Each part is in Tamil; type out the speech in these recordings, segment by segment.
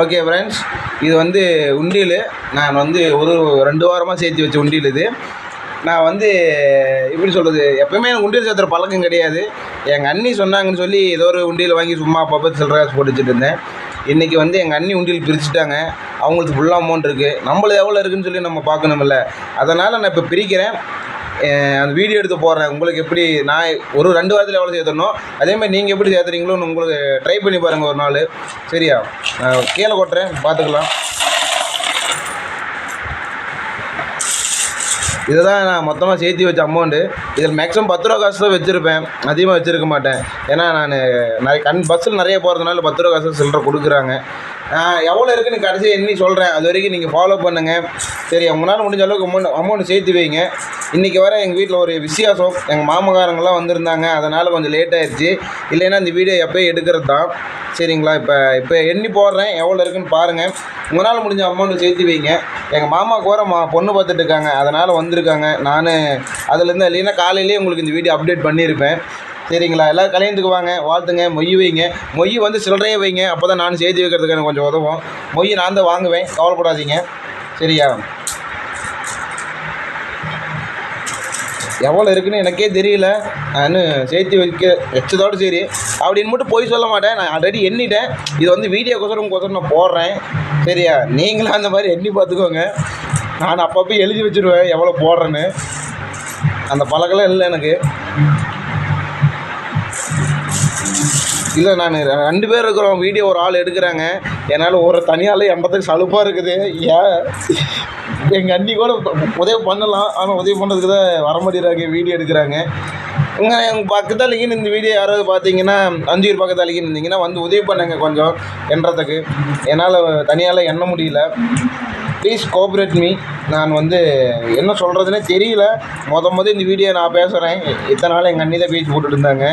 ஓகே ஃப்ரெண்ட்ஸ் இது வந்து உண்டியல். நான் வந்து ஒரு ரெண்டு வாரமாக சேர்த்து வச்ச உண்டியல் இது. நான் வந்து எப்படி சொல்கிறது எப்பவுமே எனக்கு உண்டியல் சேர்த்துற பழக்கம் கிடையாது. எங்கள் அண்ணி சொன்னாங்கன்னு சொல்லி ஏதோ ஒரு உண்டியல் வாங்கி சும்மா அப்பப்போ சில்லற காசு போட்டு வச்சுட்டு இருந்தேன். இன்றைக்கி வந்து எங்கள் அண்ணி உண்டியல் பிரிச்சுட்டாங்க. அவங்களுக்கு ஃபுல்லாக அமௌண்ட் இருக்குது நம்மளது எவ்வளோ இருக்குதுன்னு சொல்லி நம்ம பார்க்கணுமில்ல அதனால் நான் இப்போ பிரிக்கிறேன். அந்த வீடியோ எடுத்து போடுறேன். உங்களுக்கு எப்படி நான் ஒரு ரெண்டு வாரத்தில் எவ்வளோ சேர்த்துடணும்? அதேமாதிரி நீங்கள் எப்படி சேர்த்துறீங்களோன்னு உங்களுக்கு ட்ரை பண்ணி பாருங்கள் ஒரு நாள். சரியா? கீழே கொட்டுறேன் பார்த்துக்கலாம். இதுதான் நான் மொத்தமாக சேர்த்து வச்ச அமௌண்ட்டு இதில் மேக்ஸிமம் பத்து ரூபா காசு தான் வச்சுருப்பேன். அதிகமாக வச்சுருக்க மாட்டேன். ஏன்னா நான் நிறைய கண் பஸ்ஸில் நிறைய போகிறதுனால பத்து ரூபா காசு சில்லற கொடுக்குறாங்க. நான் எவ்வளோ இருக்குன்னு கடைசி எண்ணி சொல்கிறேன் அது வரைக்கும் நீங்கள் ஃபாலோ பண்ணுங்கள் சரி உங்களால் முடிஞ்ச அளவுக்கு அமௌண்ட் அமௌண்ட் சேர்த்து வைங்க. இன்றைக்கி வர எங்கள் வீட்டில் ஒரு விசேஷம் எங்கள் மாமகாரங்களாம் வந்திருந்தாங்க. அதனால் கொஞ்சம் லேட் ஆயிடுச்சு இல்லைன்னா இந்த வீடியோ எப்போயும் எடுக்கிறது தான். சரிங்களா? இப்போ இப்போ எண்ணி போடுறேன். எவ்வளோ இருக்குன்னு பாருங்கள் உங்களால் முடிஞ்ச அமௌண்ட்டு சேர்த்து வைங்க. எங்கள் மாமா கூட மா பொண்ணு பார்த்துட்டு இருக்காங்க. அதனால் வந்திருக்காங்க. நான் அதுலேருந்து இல்லைன்னா காலையிலேயே உங்களுக்கு இந்த வீடியோ அப்டேட் பண்ணியிருப்பேன் சரிங்களா? எல்லோரும் கல்யாணத்துக்கு வாங்க. வாழ்த்துங்க. மொய் வைங்க. மொய் வந்து சில்லறையே வைங்க. அப்போ தான் நான் சேர்த்து வைக்கிறதுக்கு எனக்கு கொஞ்சம் உதவும். மொய் நான் தான் வாங்குவேன். கவலைப்படாதீங்க. சரியா? எவ்வளோ இருக்குன்னு எனக்கே தெரியல. நான் சேர்த்து வைக்க வச்சதோடு சரி. அப்படின்னு மட்டும் போய் சொல்ல மாட்டேன். நான் ஆல்ரெடி எண்ணிட்டேன். இது வந்து வீடியோக்கோசரம் கோசரம் நான் போடுறேன். சரியா? நீங்களும் அந்த மாதிரி எண்ணி பார்த்துக்கோங்க. நான் அப்பப்போ எழுதி வச்சுருவேன் எவ்வளோ போடுறேன்னு. அந்த பழக்கெல்லாம் இல்லை எனக்கு. இல்லை நான் ரெண்டு பேர் இருக்கிறோம் வீடியோ ஒரு ஆள் எடுக்கிறாங்க. என்னால் ஒரு தனியால் எண்பத்துக்கு சலுப்பாக இருக்குது. ஏன் எங்கள் அண்ணி கூட உதவி பண்ணலாம். ஆனால் உதவி பண்ணுறதுக்கு தான் வர மாட்டேறாங்க வீடியோ எடுக்கிறாங்க. இங்கே எங்கள் பக்கத்தாலேயும் இந்த வீடியோ யாராவது பார்த்தீங்கன்னா அஞ்சூர் பக்கத்தாலேயும் இருந்தீங்கன்னா வந்து உதவி பண்ணுங்க கொஞ்சம் எண்ணுறதுக்கு என்னால் தனியால் எண்ண முடியல. ப்ளீஸ் கோஆப்ரேட் மீ நான் வந்து என்ன சொல்கிறதுனே தெரியல. மொத மொதல் இந்த வீடியோ நான் பேசுகிறேன் இத்தனை நாள் எங்கள் அண்ணி தான் பேசி போட்டுட்டு இருந்தாங்க.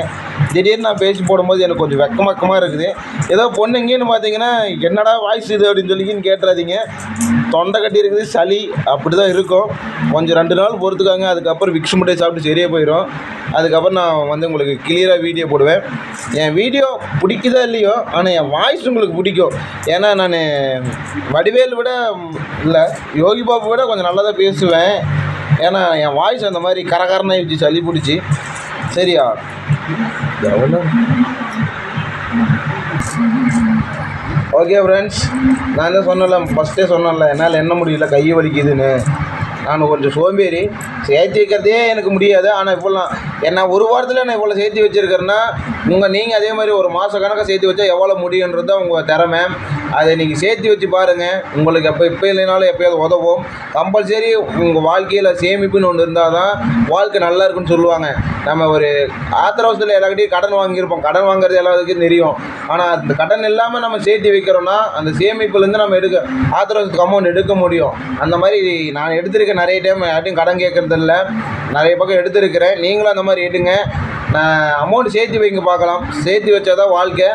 திடீர்னு நான் பேசி போடும்போது எனக்கு கொஞ்சம் வெக்க வெக்கமாக இருக்குது. ஏதோ பொண்ணுங்கன்னு பார்த்தீங்கன்னா என்னடா வாய்ஸ் இது? அப்படின்னு சொல்லிக்கின்னு கேட்டுறாதீங்க. தொண்டை கட்டி இருக்குது சளி அப்படி தான் இருக்கும். கொஞ்சம் ரெண்டு நாள் பொறுத்துக்காங்க. அதுக்கப்புறம் விக்ஸ் முட்டையை சாப்பிட்டு சரியாக போயிடும் அதுக்கப்புறம் நான் வந்து உங்களுக்கு கிளியராக வீடியோ போடுவேன். என் வீடியோ பிடிக்குதா இல்லையோ ஆனால் என் வாய்ஸ் உங்களுக்கு பிடிக்கும். ஏன்னா நான் வடிவேல் விட இல்லை யோகி பாபு விட கொஞ்சம் நல்லா தான் பேசுவேன். ஏன்னா என் வாய்ஸ் அந்த மாதிரி கரகரனாக வச்சு சளி பிடிச்சி. சரியா? எவ்வளோ ஓகே ஃப்ரெண்ட்ஸ் நான் தான் சொன்னல ஃபஸ்ட்டே சொன்னேன்ல என்னால் எண்ண முடியல கையை வலிக்குதுன்னு. நான் கொஞ்சம் சோம்பேறி. சேர்த்து வைக்கிறதே எனக்கு முடியாது. ஆனால் இவ்வளோ என்ன ஒரு வாரத்தில் நான் இவ்வளோ சேர்த்து வச்சுருக்கிறேன்னா உங்கள் நீங்கள் அதே மாதிரி ஒரு மாத கணக்காக சேர்த்து வச்சா எவ்வளோ முடியுன்றது தான் உங்கள் திறமை. அதை நீங்கள் சேர்த்து வச்சு பாருங்கள் உங்களுக்கு எப்போ இப்போ இல்லைனாலும் எப்போயாவது உதவும். கம்பல்சரி உங்கள் வாழ்க்கையில் சேமிப்புன்னு ஒன்று இருந்தால் தான் வாழ்க்கை நல்லா இருக்குன்னு சொல்லுவாங்க. நம்ம ஒரு ஆத்திர அவசரத்தில் எல்லாக்கிட்டையும் கடன் வாங்கியிருப்போம். கடன் வாங்குறது எல்லாத்துக்கும் தெரியும். ஆனால் அந்த கடன் இல்லாமல் நம்ம சேர்த்து வைக்கிறோன்னா அந்த சேமிப்புலேருந்து நம்ம எடுக்க ஆத்திர அவசரத்துக்கு அமௌண்ட் எடுக்க முடியும். அந்த மாதிரி நான் எடுத்திருக்கேன் நிறைய டைம் யார்ட்டையும் கடன் கேட்குறதில்ல. நிறைய பக்கம் எடுத்திருக்கிறேன். நீங்களும் அந்த மாதிரி எடுங்க. நான் அமௌண்ட் சேர்த்து வைங்க பார்க்கலாம். சேர்த்து வச்சா தான் வாழ்க்கை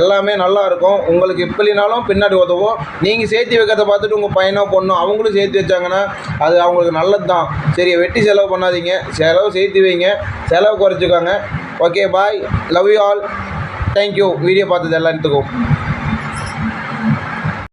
எல்லாமே நல்லா இருக்கும். உங்களுக்கு இப்படினாலும் பின்னாடி உதவும். நீங்கள் சேர்த்து வைக்கிறத பார்த்துட்டு உங்கள் பையனோ பொண்ணோ அவங்களும் சேர்த்து வச்சாங்கன்னா அது அவங்களுக்கு நல்லது தான் சரி வெட்டி செலவு பண்ணாதீங்க. செலவு சேர்த்து வைங்க. செலவு குறைச்சிக்கோங்க. Okay bye love you all thank you video பார்த்தது எல்லாத்துக்கும்.